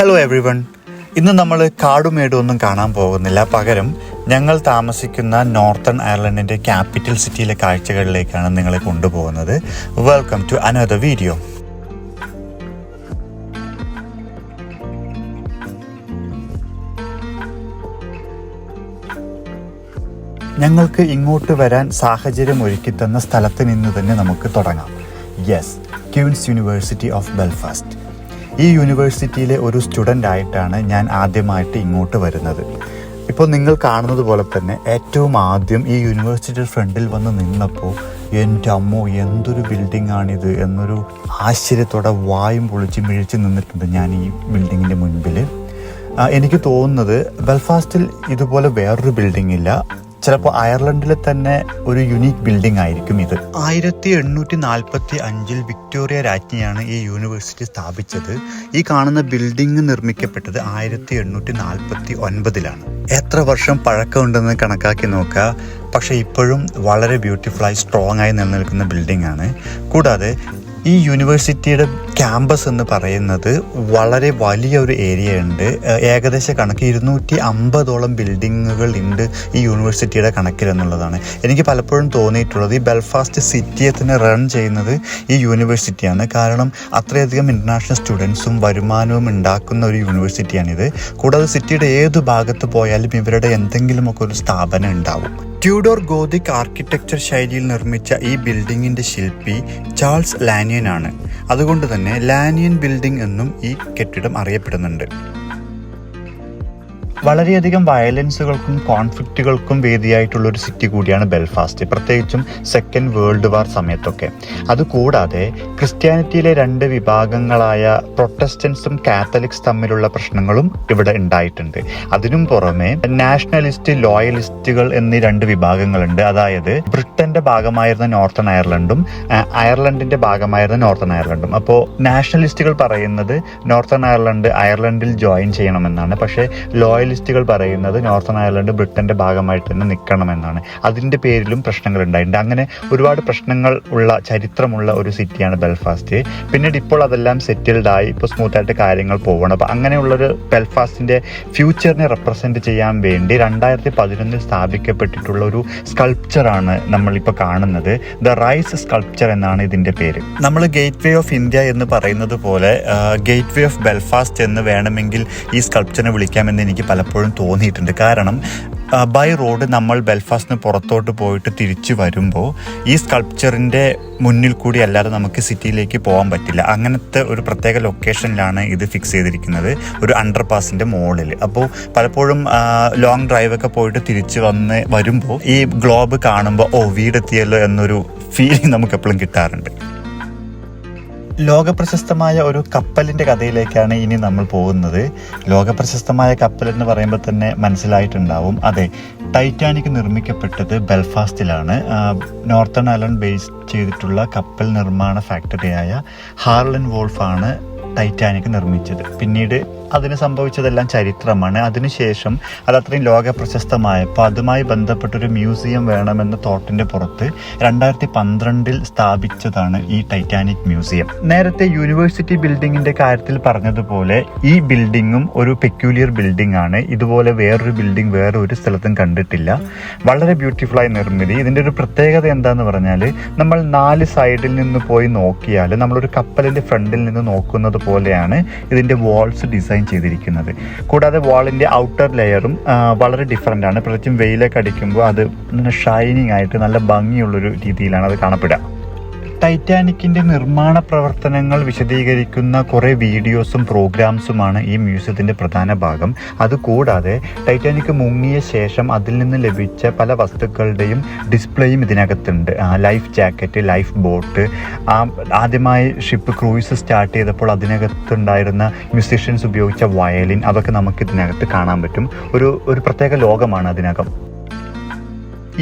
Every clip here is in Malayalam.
ഹലോ എവ്രി വൺ ഇന്ന് നമ്മൾ കാടുമേടും ഒന്നും കാണാൻ പോകുന്നില്ല. പകരം ഞങ്ങൾ താമസിക്കുന്ന നോർത്തേൺ അയർലൻഡിന്റെ ക്യാപിറ്റൽ സിറ്റിയിലെ കാഴ്ചകളിലേക്കാണ് നിങ്ങളെ കൊണ്ടുപോകുന്നത്. വെൽക്കം ടു അനദർ വീഡിയോ ഞങ്ങൾക്ക് ഇങ്ങോട്ട് വരാൻ സാഹചര്യം ഒരുക്കിത്തന്ന സ്ഥലത്ത് നിന്ന് തന്നെ നമുക്ക് തുടങ്ങാം. Yes Queen's University of Belfast ഈ യൂണിവേഴ്സിറ്റിയിലെ ഒരു സ്റ്റുഡന്റ് ആയിട്ടാണ് ഞാൻ ആദ്യമായിട്ട് ഇങ്ങോട്ട് വരുന്നത്. ഇപ്പോൾ നിങ്ങൾ കാണുന്നത് പോലെ തന്നെ ഏറ്റവും ആദ്യം ഈ യൂണിവേഴ്സിറ്റി ഫ്രണ്ടിൽ വന്ന് നിന്നപ്പോൾ എന്റെ അമ്മോ എന്തൊരു ബിൽഡിംഗ് ആണിത് എന്നൊരു ആശ്ചര്യത്തോടെ വായും പൊളിച്ച് മിഴിച്ച് നിന്നിട്ടുണ്ട് ഞാൻ ഈ ബിൽഡിങ്ങിന്റെ മുൻപിൽ. എനിക്ക് തോന്നുന്നത് ബെൽഫാസ്റ്റിൽ ഇതുപോലെ വേറൊരു ബിൽഡിംഗ് ഇല്ല. ചിലപ്പോൾ അയർലൻഡിലെ തന്നെ ഒരു യുണീക്ക് ബിൽഡിംഗ് ആയിരിക്കും ഇത്. ആയിരത്തി എണ്ണൂറ്റി നാൽപ്പത്തി അഞ്ചിൽ വിക്ടോറിയ രാജ്ഞിയാണ് ഈ യൂണിവേഴ്സിറ്റി സ്ഥാപിച്ചത്. ഈ കാണുന്ന ബിൽഡിംഗ് നിർമ്മിക്കപ്പെട്ടത് ആയിരത്തി എണ്ണൂറ്റി നാൽപ്പത്തി ഒൻപതിലാണ് എത്ര വർഷം പഴക്കമുണ്ടെന്ന് കണക്കാക്കി നോക്കുക. പക്ഷേ ഇപ്പോഴും വളരെ ബ്യൂട്ടിഫുള്ളായി സ്ട്രോങ് ആയി നിലനിൽക്കുന്ന ബിൽഡിംഗ് ആണ്. കൂടാതെ ഈ യൂണിവേഴ്സിറ്റിയുടെ ക്യാമ്പസ് എന്ന് പറയുന്നത് വളരെ വലിയ ഒരു ഏരിയ ഉണ്ട്. ഏകദേശം കണക്ക് ഇരുന്നൂറ്റി അമ്പതോളം ബിൽഡിങ്ങുകൾ ഉണ്ട് ഈ യൂണിവേഴ്സിറ്റിയുടെ കണക്കിൽ എന്നുള്ളതാണ്. എനിക്ക് പലപ്പോഴും തോന്നിയിട്ടുള്ളത് ഈ ബെൽഫാസ്റ്റ് സിറ്റിയെ തന്നെ റൺ ചെയ്യുന്നത് ഈ യൂണിവേഴ്സിറ്റിയാണ് കാരണം അത്രയധികം ഇന്റർനാഷണൽ സ്റ്റുഡൻസും വരുമാനവും ഉണ്ടാക്കുന്ന ഒരു യൂണിവേഴ്സിറ്റിയാണിത് കൂടാതെ സിറ്റിയുടെ ഏത് ഭാഗത്ത് പോയാലും ഇവരുടെ എന്തെങ്കിലുമൊക്കെ ഒരു സ്ഥാപനം ഉണ്ടാവും. ട്യൂഡോർ ഗോതിക് ആർക്കിടെക്ചർ ശൈലിയിൽ നിർമ്മിച്ച ഈ ബിൽഡിങ്ങിന്റെ ശില്പി ചാൾസ് ലാനിയൻ ആണ് അതുകൊണ്ട് തന്നെ ലാനിയൻ ബിൽഡിംഗ് എന്നും ഈ കെട്ടിടം അറിയപ്പെടുന്നുണ്ട്. വളരെയധികം വയലൻസുകൾക്കും കോൺഫ്ലിക്റ്റുകൾക്കും വേദിയായിട്ടുള്ള ഒരു സിറ്റി കൂടിയാണ് ബെൽഫാസ്റ്റ് പ്രത്യേകിച്ചും സെക്കൻഡ് വേൾഡ് വാർ സമയത്തൊക്കെ. അതുകൂടാതെ ക്രിസ്ത്യാനിറ്റിയിലെ രണ്ട് വിഭാഗങ്ങളായ പ്രൊട്ടസ്റ്റൻസും കാത്തലിക്സ് തമ്മിലുള്ള പ്രശ്നങ്ങളും ഇവിടെ ഉണ്ടായിട്ടുണ്ട്. അതിനും പുറമെ നാഷണലിസ്റ്റ് ലോയലിസ്റ്റുകൾ എന്നീ രണ്ട് വിഭാഗങ്ങളുണ്ട്. അതായത് ബ്രിട്ടന്റെ ഭാഗമായിരുന്ന നോർത്തേൺ അയർലൻഡും അയർലൻഡിന്റെ ഭാഗമായിരുന്ന നോർത്തേൺ അയർലൻഡും. അപ്പോൾ നാഷണലിസ്റ്റുകൾ പറയുന്നത് നോർത്തേൺ അയർലൻഡ് അയർലൻഡിൽ ജോയിൻ ചെയ്യണമെന്നാണ്. പക്ഷേ ലോയലിസ്റ്റുകൾ പറയുന്നത് നോർത്തേൺ അയർലൻഡ് ബ്രിട്ടന്റെ ഭാഗമായിട്ട് തന്നെ നിൽക്കണമെന്നാണ് അതിന്റെ പേരിലും പ്രശ്നങ്ങൾ ഉണ്ടായിട്ടുണ്ട് അങ്ങനെ ഒരുപാട് പ്രശ്നങ്ങൾ ഉള്ള ചരിത്രമുള്ള ഒരു സിറ്റിയാണ് ബെൽഫാസ്റ്റ് പിന്നീട് ഇപ്പോൾ അതെല്ലാം സെറ്റിൽഡ് ആയി ഇപ്പോൾ സ്മൂത്ത് ആയിട്ട് കാര്യങ്ങൾ പോകണം അപ്പോൾ അങ്ങനെയുള്ളൊരു ബെൽഫാസ്റ്റിന്റെ ഫ്യൂച്ചറിനെ റെപ്രസെന്റ് ചെയ്യാൻ വേണ്ടി രണ്ടായിരത്തി പതിനൊന്നിൽ സ്ഥാപിക്കപ്പെട്ടിട്ടുള്ള ഒരു സ്കൾപ്ചറാണ് നമ്മളിപ്പോൾ കാണുന്നത്. ദ റൈസ് സ്കൾപ്ചർ എന്നാണ് ഇതിന്റെ പേര്. നമ്മൾ ഗേറ്റ് വേ ഓഫ് ഇന്ത്യ എന്ന് പറയുന്നത് പോലെ ഗേറ്റ് വേ ഓഫ് ബെൽഫാസ്റ്റ് എന്ന് വേണമെങ്കിൽ ഈ സ്കൾപ്ചറിനെ വിളിക്കാമെന്ന് എനിക്ക് പലപ്പോഴും തോന്നിയിട്ടുണ്ട്. കാരണം ബൈ റോഡ് നമ്മൾ ബെൽഫാസ്റ്റിന് പുറത്തോട്ട് പോയിട്ട് തിരിച്ചു വരുമ്പോൾ ഈ സ്കൾപ്ചറിന്റെ മുന്നിൽ കൂടി അല്ലാതെ നമുക്ക് സിറ്റിയിലേക്ക് പോകാൻ പറ്റില്ല. അങ്ങനത്തെ ഒരു പ്രത്യേക ലൊക്കേഷനിലാണ് ഇത് ഫിക്സ് ചെയ്തിരിക്കുന്നത്. ഒരു അണ്ടർ പാസിന്റെ മുകളിൽ അപ്പോൾ പലപ്പോഴും ലോങ് ഡ്രൈവൊക്കെ പോയിട്ട് തിരിച്ചു വന്ന് വരുമ്പോൾ ഈ ഗ്ലോബ് കാണുമ്പോൾ ഓ വീടെത്തിയല്ലോ എന്നൊരു ഫീലിംഗ് നമുക്ക് എപ്പോഴും കിട്ടാറുണ്ട്. ലോകപ്രശസ്തമായ ഒരു കപ്പലിന്റെ കഥയിലേക്കാണ് ഇനി നമ്മൾ പോകുന്നത്. ലോകപ്രശസ്തമായ കപ്പൽ എന്ന് പറയുമ്പോൾ തന്നെ മനസ്സിലായിട്ടുണ്ടാവും. അതെ ടൈറ്റാനിക് നിർമ്മിക്കപ്പെട്ടത് ബെൽഫാസ്റ്റിലാണ്. നോർത്തേൺ ഐലൻഡ് ബേസ് ചെയ്തിട്ടുള്ള കപ്പൽ നിർമ്മാണ ഫാക്ടറിയായ ഹാർലൻ വോൾഫാണ് ടൈറ്റാനിക് നിർമ്മിച്ചത്. പിന്നീട് അതിന് സംഭവിച്ചതെല്ലാം ചരിത്രമാണ്. അതിനുശേഷം അത് അത്രയും ലോക പ്രശസ്തമായപ്പോൾ അതുമായി ബന്ധപ്പെട്ടൊരു മ്യൂസിയം വേണമെന്ന തോട്ടിന്റെ പുറത്ത് രണ്ടായിരത്തി പന്ത്രണ്ടിൽ സ്ഥാപിച്ചതാണ് ഈ ടൈറ്റാനിക് മ്യൂസിയം. നേരത്തെ യൂണിവേഴ്സിറ്റി ബിൽഡിങ്ങിന്റെ കാര്യത്തിൽ പറഞ്ഞതുപോലെ ഈ ബിൽഡിങ്ങും ഒരു പെക്യൂലിയർ ബിൽഡിംഗ് ആണ് ഇതുപോലെ വേറൊരു ബിൽഡിംഗ് വേറെ ഒരു സ്ഥലത്തും കണ്ടിട്ടില്ല. വളരെ ബ്യൂട്ടിഫുൾ ആയ നിർമ്മിതി. ഇതിന്റെ ഒരു പ്രത്യേകത എന്താന്ന് പറഞ്ഞാൽ നമ്മൾ നാല് സൈഡിൽ നിന്ന് പോയി നോക്കിയാൽ നമ്മളൊരു കപ്പലിന്റെ ഫ്രണ്ടിൽ നിന്ന് നോക്കുന്നത് പോലെയാണ് ഇതിന്റെ വാൾസ് ഡിസൈൻ ചെയ്തിരിക്കുന്നത്. കൂടാതെ വാളിന്റെ ഔട്ടർ ലെയറും വളരെ ഡിഫറെന്റ് ആണ്. പ്രത്യേകിച്ചും വെയിലൊക്കെ അടിക്കുമ്പോൾ അത് ഷൈനിങ് ആയിട്ട് നല്ല ഭംഗിയുള്ളൊരു രീതിയിലാണ് അത് കാണപ്പെടുക. ടൈറ്റാനിക്കിന്റെ നിർമ്മാണ പ്രവർത്തനങ്ങൾ വിശദീകരിക്കുന്ന കുറേ വീഡിയോസും പ്രോഗ്രാംസുമാണ് ഈ മ്യൂസിയത്തിന്റെ പ്രധാന ഭാഗം. അതുകൂടാതെ ടൈറ്റാനിക് മുങ്ങിയ ശേഷം അതിൽ നിന്ന് ലഭിച്ച പല വസ്തുക്കളുടെയും ഡിസ്പ്ലേയും ഇതിനകത്തുണ്ട്. ലൈഫ് ജാക്കറ്റ് ലൈഫ് ബോട്ട് ആദ്യമായി ഷിപ്പ് ക്രൂയിസ് സ്റ്റാർട്ട് ചെയ്തപ്പോൾ അതിനകത്തുണ്ടായിരുന്ന മ്യൂസിഷ്യൻസ് ഉപയോഗിച്ച വയലിൻ അതൊക്കെ നമുക്ക് ഇതിനകത്ത് കാണാൻ പറ്റും. ഒരു ഒരു പ്രത്യേക ലോകമാണ് അതിനകം.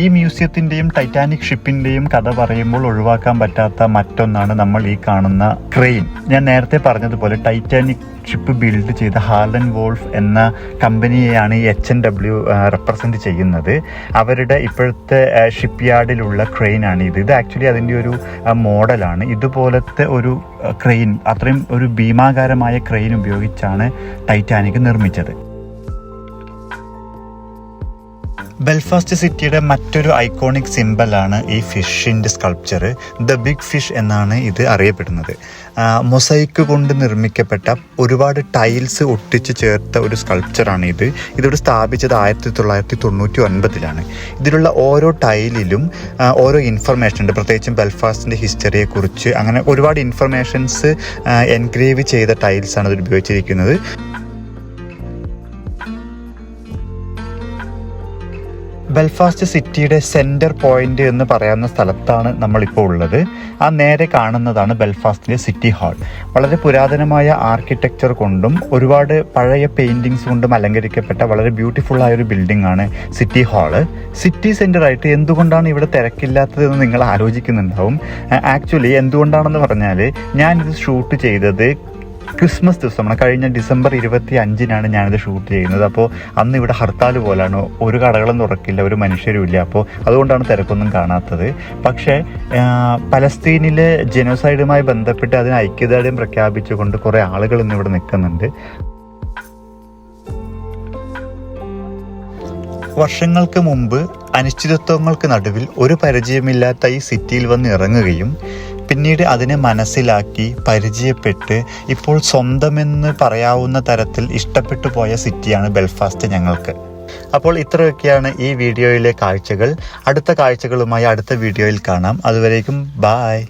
ഈ മ്യൂസിയത്തിന്റെയും ടൈറ്റാനിക് ഷിപ്പിന്റെയും കഥ പറയുമ്പോൾ ഒഴിവാക്കാൻ പറ്റാത്ത മറ്റൊന്നാണ് നമ്മൾ ഈ കാണുന്ന ക്രെയിൻ ഞാൻ നേരത്തെ പറഞ്ഞതുപോലെ ടൈറ്റാനിക് ഷിപ്പ് ബിൽഡ് ചെയ്ത ഹാർലൻ വോൾഫ് എന്ന കമ്പനിയെയാണ് ഈ എച്ച് എൻ ഡബ്ല്യു റെപ്രസെന്റ് ചെയ്യുന്നത്. അവരുടെ ഇപ്പോഴത്തെ ഷിപ്പ് യാർഡിലുള്ള ക്രെയിനാണ് ഇത് ഇത് ആക്ച്വലി അതിന്റെ ഒരു മോഡലാണ്. ഇതുപോലത്തെ ഒരു ക്രെയിൻ അത്രയും ഒരു ഭീമാകാരമായ ക്രെയിൻ ഉപയോഗിച്ചാണ് ടൈറ്റാനിക് നിർമ്മിച്ചത്. ബെൽഫാസ്റ്റ് സിറ്റിയുടെ മറ്റൊരു ഐക്കോണിക് സിമ്പലാണ് ഈ ഫിഷിന്റെ സ്കൾപ്ചർ ദ ബിഗ് ഫിഷ് എന്നാണ് ഇത് അറിയപ്പെടുന്നത്. മൊസൈക്ക് കൊണ്ട് നിർമ്മിക്കപ്പെട്ട ഒരുപാട് ടൈൽസ് ഒട്ടിച്ച് ചേർത്ത ഒരു സ്കൾപ്ചറാണ് ഇത്. ഇതിവിടെ സ്ഥാപിച്ചത് ആയിരത്തി തൊള്ളായിരത്തി തൊണ്ണൂറ്റി ഒൻപതിലാണ് ഇതിലുള്ള ഓരോ ടൈലിലും ഓരോ ഇൻഫർമേഷൻ ഉണ്ട് പ്രത്യേകിച്ചും ബെൽഫാസ്റ്റിന്റെ ഹിസ്റ്ററിയെക്കുറിച്ച്. അങ്ങനെ ഒരുപാട് ഇൻഫർമേഷൻസ് എൻഗ്രേവ് ചെയ്ത ടൈൽസാണ് ഇതിൽ ഉപയോഗിച്ചിരിക്കുന്നത്. ബെൽഫാസ്റ്റ് സിറ്റിയുടെ സെന്റർ പോയിന്റ് എന്ന് പറയാവുന്ന സ്ഥലത്താണ് നമ്മളിപ്പോൾ ഉള്ളത്. ആ നേരെ കാണുന്നതാണ് ബെൽഫാസ്റ്റിലെ സിറ്റി ഹാൾ. വളരെ പുരാതനമായ ആർക്കിടെക്ചർ കൊണ്ടും ഒരുപാട് പഴയ പെയിന്റിങ്സ് കൊണ്ടും അലങ്കരിക്കപ്പെട്ട വളരെ ബ്യൂട്ടിഫുൾ ആയ ഒരു ബിൽഡിംഗ് ആണ് സിറ്റി ഹാൾ സിറ്റി സെന്റർ ആയിട്ട് എന്തുകൊണ്ടാണ് ഇവിടെ തിരക്കില്ലാത്തതെന്ന് നിങ്ങൾ ആലോചിക്കുന്നുണ്ടാവും. ആക്ച്വലി എന്തുകൊണ്ടാണെന്ന് പറഞ്ഞാൽ ഞാനിത് ഷൂട്ട് ചെയ്തത് ക്രിസ്മസ് ദിവസമാണ് കഴിഞ്ഞ ഡിസംബർ ഇരുപത്തി അഞ്ചിനാണ് ഞാനിത് ഷൂട്ട് ചെയ്യുന്നത്. അപ്പോൾ അന്ന് ഇവിടെ ഹർത്താൽ പോലാണ്. ഒരു കടകളും തുറക്കില്ല ഒരു മനുഷ്യരും ഇല്ല. അപ്പോൾ അതുകൊണ്ടാണ് തിരക്കൊന്നും കാണാത്തത്. പക്ഷേ പലസ്തീനിലെ ജനോസൈഡുമായി ബന്ധപ്പെട്ട് അതിന് ഐക്യദാർഢ്യം പ്രഖ്യാപിച്ചുകൊണ്ട് കുറേ ആളുകൾ ഇന്നിവിടെ നിൽക്കുന്നുണ്ട്. വർഷങ്ങൾക്ക് മുമ്പ് അനിശ്ചിതത്വങ്ങൾക്ക് നടുവിൽ ഒരു പരിചയമില്ലാത്ത ഈ സിറ്റിയിൽ വന്ന് ഇറങ്ങുകയും പിന്നീട് അതിനെ മനസ്സിലാക്കി പരിചയപ്പെട്ട് ഇപ്പോൾ സ്വന്തമെന്ന് പറയാവുന്ന തരത്തിൽ ഇഷ്ടപ്പെട്ടു പോയ സിറ്റിയാണ് ബെൽഫാസ്റ്റ് ഞങ്ങൾക്ക്. അപ്പോൾ ഇത്രയൊക്കെയാണ് ഈ വീഡിയോയിലെ കാഴ്ചകൾ. അടുത്ത കാഴ്ചകളുമായി അടുത്ത വീഡിയോയിൽ കാണാം. അതുവരേക്കും ബായ്